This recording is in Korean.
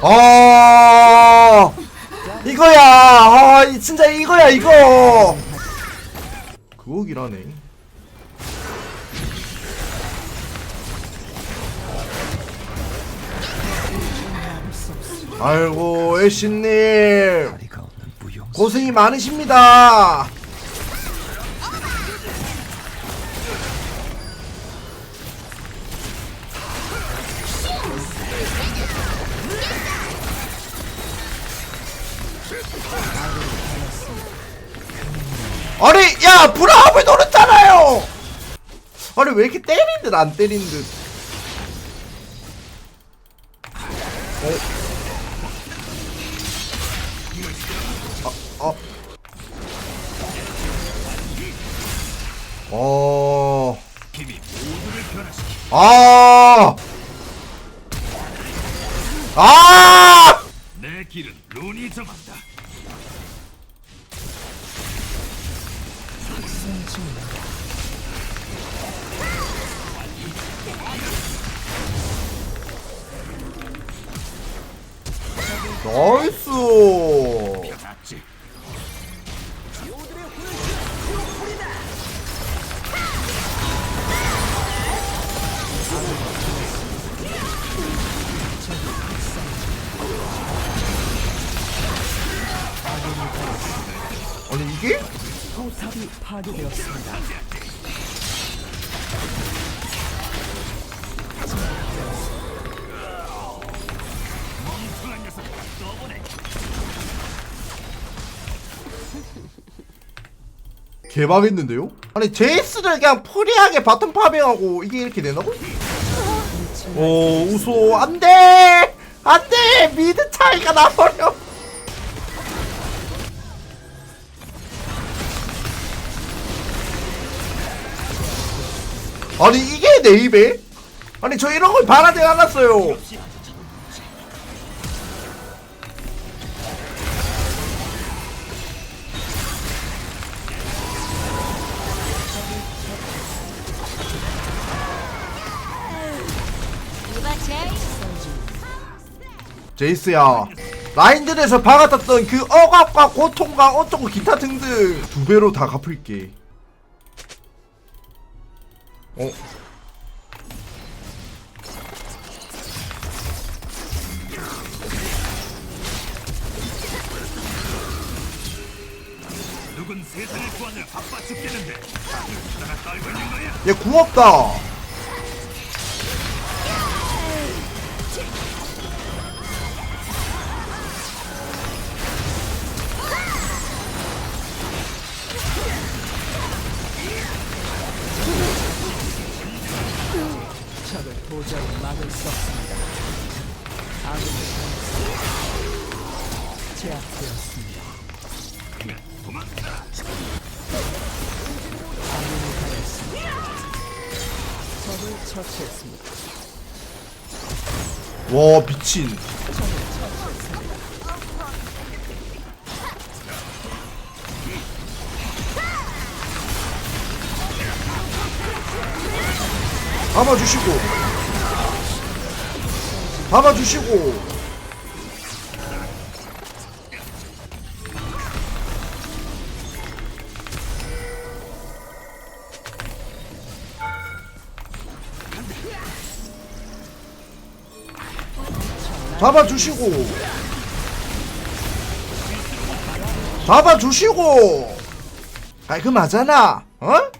아 이거야! 아 이- 진짜 이거야 이거! 그거긴 하네 아이고 애쉬님. 무용 고생이 많으십니다. 아니 야 브라움을 노렸잖아요. 아니 왜 이렇게 때린 듯 안 때린 듯. 어? 어. 아. 아! 내 길은 룬이 정한다. 나이스. 아니 이게? 포탑이 파괴되었습니다. 개망했는데요? 아니 제이스를 그냥 프리하게 바텀 파밍하고 이게 이렇게 되나고? 오 우소 안돼 안돼 미드 차이가 나버려 아니 이게 내 입에? 아니 저 이런 걸 바라지 않았어요. 제이 제이스야 라인전에서 박아탔던 그 억압과 고통과 어쩌고 기타 등등 두 배로 다 갚을게 어? 누군 세상을 구하느라 바빠 죽겠는데 거야. 얘 궁없다 도저히 막을 수 없습니다. 아군이 제압되었습니다. 그냥 도망가. 적을 처치했습니다. 와 미친 잡아주시고 잡아주시고. 잡아주시고. 잡아주시고. 깔끔하잖아 어?